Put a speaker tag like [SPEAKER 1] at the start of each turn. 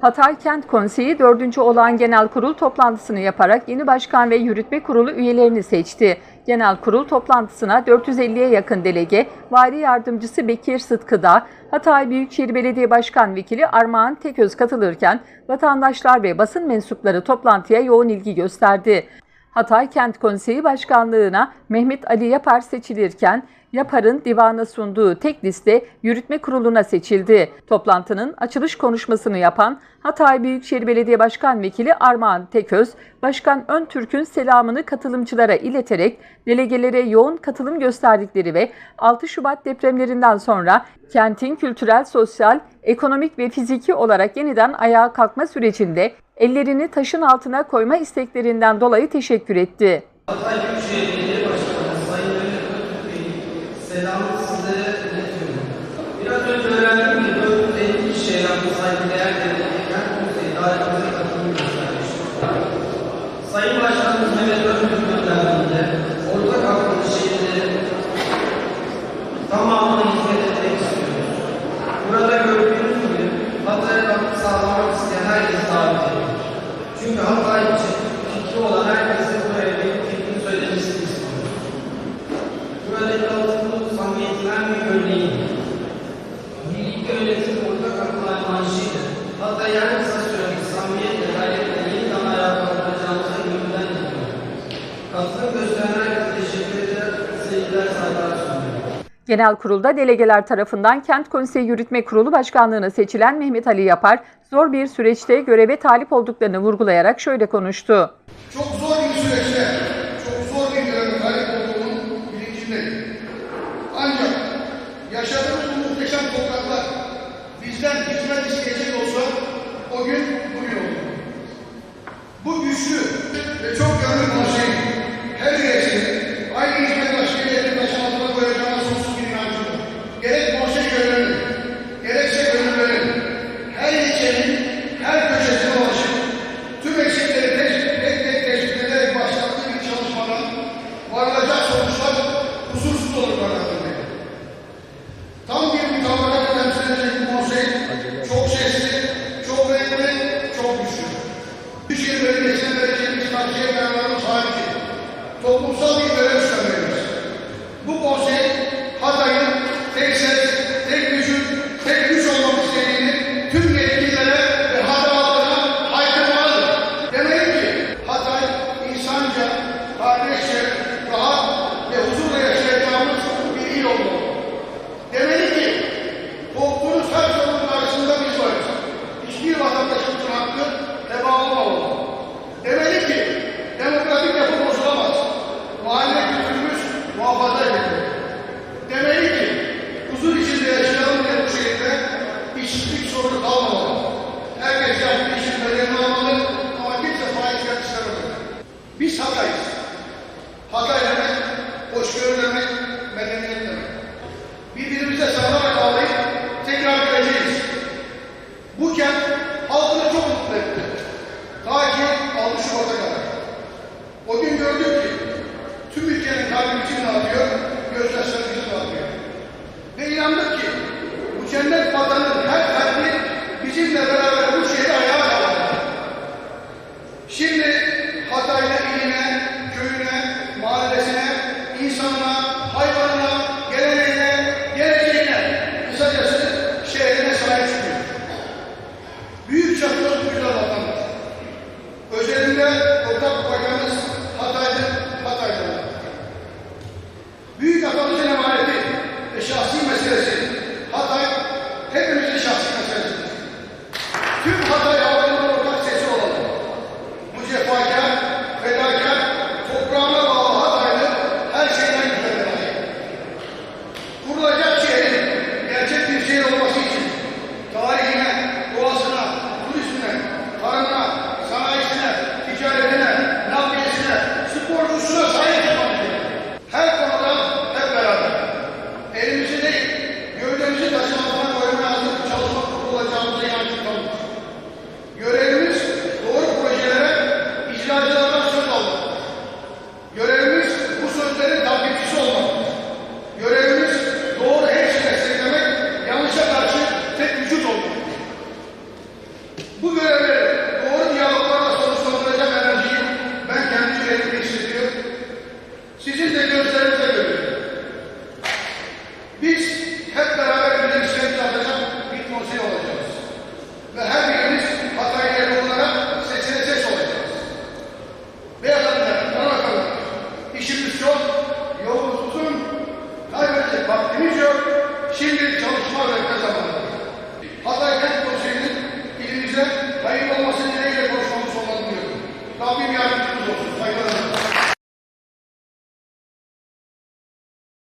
[SPEAKER 1] Hatay Kent Konseyi 4. olağan genel kurul toplantısını yaparak yeni başkan ve yürütme kurulu üyelerini seçti. Genel kurul toplantısına 450'ye yakın delege, vali yardımcısı Bekir Sıtkıda, Hatay Büyükşehir Belediye Başkan Vekili Armağan Teköz katılırken vatandaşlar ve basın mensupları toplantıya yoğun ilgi gösterdi. Hatay Kent Konseyi Başkanlığı'na Mehmet Ali Yapar seçilirken Yapar'ın divana sunduğu tek liste yürütme kuruluna seçildi. Toplantının açılış konuşmasını yapan Hatay Büyükşehir Belediye Başkan Vekili Armağan Teköz, Başkan Öntürk'ün selamını katılımcılara ileterek delegelere yoğun katılım gösterdikleri ve 6 Şubat depremlerinden sonra kentin kültürel, sosyal, ekonomik ve fiziki olarak yeniden ayağa kalkma sürecinde ellerini taşın altına koyma isteklerinden dolayı teşekkür etti.
[SPEAKER 2] Hatay Büyükşehir sağlamak isteyen herkes davet edilir. Çünkü Hatay için fikri olan herkesin buraya gelip fikrini söylemesini istiyoruz. Buradaki altınlık samimiyetin en büyük örneğidir. Birlikte yönetim ortak akıl anlayışıyla Hatay'ı en kısa sürede samimiyetle
[SPEAKER 1] Genel kurulda delegeler tarafından Kent Konseyi Yürütme Kurulu Başkanlığı'na seçilen Mehmet Ali Yapar, zor bir süreçte göreve talip olduklarını vurgulayarak şöyle konuştu.
[SPEAKER 3] Çok zor bir süreçte, çok zor bir döneme talip olduğunun bilincindeyim. Ancak yaşadığımız muhteşem topraklar bizden hizmet isteyecek olsa o gün bugün olur. Bu güçlü ve çok gönlü konseyi her işsizlik sorunu kalmamalı. Herkes yaptığı işin bedelini almalı ama kimse faiz istememeli. Biz Hatay'ız. Hatay demek, hoşgörü demek, medeniyet demek. Birbirimize sarılarak cennet vatanın her ferdi bizimle beraber bu şehri ayağa kaldırır. Şimdi Hatay'la iline, köyüne, mahallesine, insanına, hayvanına, geleneğine, geleceğine, kısacası şehrine sahip çıkıyor. Büyük çaplı güzel vatandaş. Özelinde ortak bakanımız Thank you.